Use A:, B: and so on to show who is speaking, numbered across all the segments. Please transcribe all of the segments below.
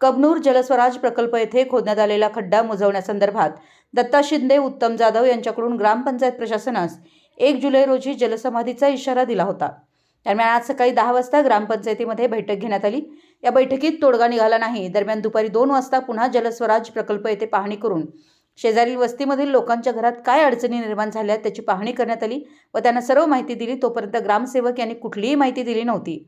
A: कबनूर जलस्वराज प्रकल्प येथे खोदण्यात आलेला खड्डा मुजवण्यासंदर्भात दत्ता शिंदे उत्तम जाधव यांच्याकडून ग्रामपंचायत प्रशासनास एक जुलै रोजी जलसमाधीचा इशारा दिला होता. दरम्यान आज सकाळी दहा वाजता ग्रामपंचायतीमध्ये बैठक घेण्यात आली. या बैठकीत तोडगा निघाला नाही. दरम्यान दुपारी दोन वाजता पुन्हा जलस्वराज प्रकल्प येथे पाहणी करून शेजारील वस्तीमधील लोकांच्या घरात काय अडचणी निर्माण झाल्या त्याची पाहणी करण्यात आली व त्यांना सर्व माहिती दिली. तोपर्यंत ग्रामसेवक यांनी कुठलीही माहिती दिली नव्हती.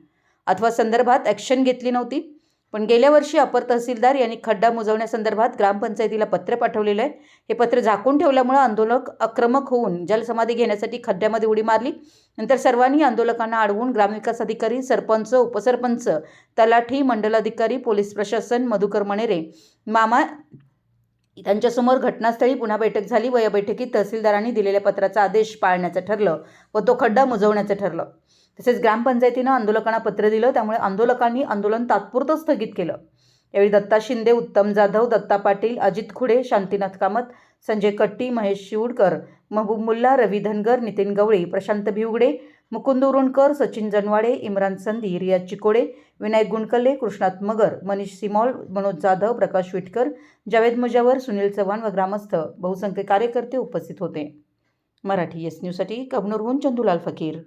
A: अथवा संदर्भात ॲक्शन घेतली नव्हती. पण गेल्या वर्षी अपर तहसीलदार यांनी खड्डा मुजवण्यासंदर्भात ग्रामपंचायतीला पत्र पाठवलेलं आहे. हे पत्र झाकून ठेवल्यामुळे आंदोलक आक्रमक होऊन जलसमाधी घेण्यासाठी खड्ड्यामध्ये उडी मारली. नंतर सर्वांनी आंदोलकांना अडवून ग्रामविकास अधिकारी सरपंच उपसरपंच तलाठी मंडलाधिकारी पोलीस प्रशासन मधुकर मणेरे मामा त्यांच्यासमोर घटनास्थळी पुन्हा बैठक झाली व या बैठकीत तहसीलदारांनी दिलेल्या पत्राचा आदेश पाळण्याचं ठरलं व तो खड्डा मुजवण्याचं ठरलं. तसेच ग्रामपंचायतीनं आंदोलकांना पत्र दिलं त्यामुळे आंदोलकांनी आंदोलन तात्पुरतं स्थगित केलं. यावेळी दत्ता शिंदे उत्तम जाधव दत्ता पाटील अजित खुडे शांतीनाथ कामत संजय कट्टी महेश शिवडकर महबूब मुल्ला रवी धनगर नितीन गवळी प्रशांत भिवगडे मुकुंद उरुणकर सचिन जनवाडे इम्रान संधी रियाज चिकोडे विनायक गुणकल्ले कृष्णात मगर मनीष सिमॉल मनोज जाधव प्रकाश विटकर जावेद मुजावर सुनील चव्हाण व ग्रामस्थ बहुसंख्य कार्यकर्ते उपस्थित होते. मराठी एस न्यूजसाठी कबनूरहून चंदुलाल फकीर.